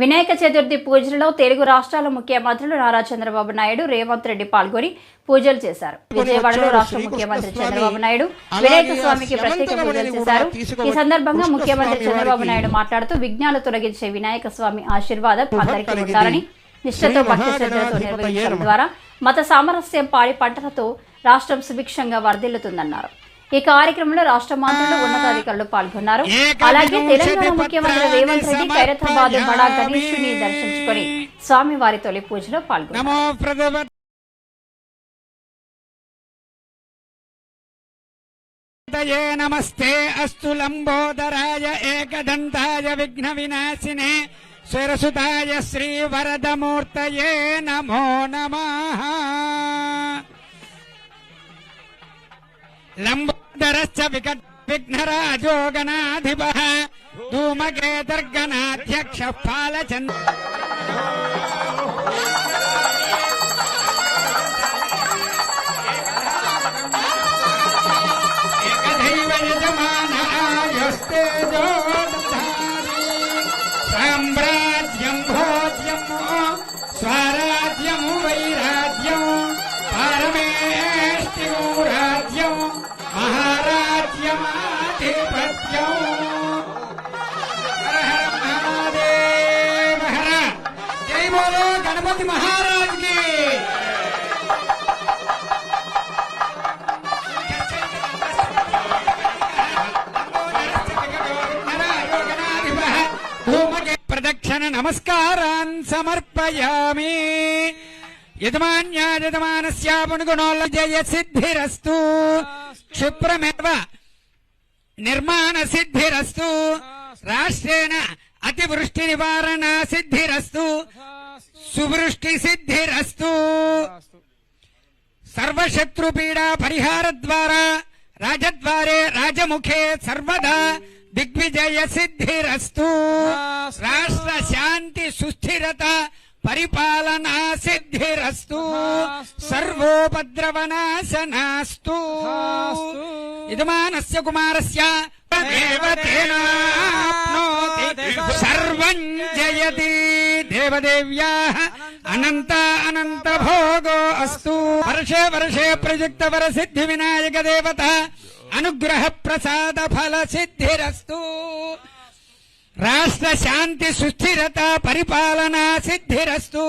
వినాయక చతుర్థి పూజలలో తెలుగు రాష్ట్రాల ముఖ్యమంత్రులు నారా చంద్రబాబు నాయుడు రేవంత్ రెడ్డి పాల్గొని పూజలు చేశారు. విజయవాడలో రాష్ట్ర ముఖ్యమంత్రి చంద్రబాబు నాయుడు వినాయక స్వామికి ప్రత్యేక పూజలు చేశారు. ఈ సందర్భంగా ముఖ్యమంత్రి చంద్రబాబు నాయుడు మాట్లాడుతూ విఘ్నాలు తొలగించే వినాయక స్వామి ఆశీర్వాదం అందరికీ ఉండాలని నిష్ఠతో భక్తి శ్రద్ధలతో నిర్వహించడం ద్వారా మత సామరస్యం పాడి పంటలతో రాష్ట్రం సుభిక్షంగా వర్ధిల్లుతుందన్నారు. ఈ కార్యక్రమంలో రాష్ట్ర మంత్రులు ఉన్నతాధికారులు పాల్గొన్నారు. అలాగే తెలంగాణ ముఖ్యమంత్రి రేవంత్ రెడ్డి ఖైరతాబాద్ బడా గణేశుని దర్శించుకొని స్వామివారి తొలి పూజలో పాల్గొన్నారు. నమస్తే. అస్తు లంబోదరాయ ఏకదంతాయ విఘ్న వినాశినే. స్వరసుతాయ శ్రీ వరదమూర్తయే నమో నమః. లంబోదరశ్చ వికట్ విఘ్నరాజో గణాధిప ధూమకేతర్గణాధ్యక్ష పాలచంద్ర ఏకదైవ సామ్రాజ్యం భోజ్యము స్వరాజ్యము వైరాజ్యం పరమేష్టిము మహారాజ్యమాధిపత్యం హర హర మహాదేవ హర జై బోలో గణపతి మహారాజ్ ప్రదక్షిణ నమస్కారాన్ సమర్పయామి యజమాన్యాయజమానస్యాపునుగుణోల్ల జయ సిద్ధిరస్తు క్షిప్రమేవ నిర్మాణ సిద్ధిరస్తు రాష్ట్రేణ అతివృష్టి నివారణ సిద్ధిరస్తు సువృష్టి సిద్ధిరస్తు సర్వశత్రుపీడా పరిహార ద్వారా రాజద్వారే రాజముఖే సర్వదా దిగ్విజయ సిద్ధిరస్తు రాష్ట్ర శాంతి సుస్థిరత పరిపాలనా సిద్ధిరస్తు సర్వోపద్రవనాశనాస్తు. యజమానస్య కుమారస్య సర్వం జయతి. దేవదేవ్యాः. అనంత అనంత భోగో అస్తు. వర్షే వర్షే ప్రయుక్త వర సిద్ధి వినాయక దేవత. అనుగ్రహ ప్రసాద ఫల సిద్ధిరస్తు. రాష్ట్ర శాంతి సుస్థిరత పరిపాలనా సిద్ధిరస్తు.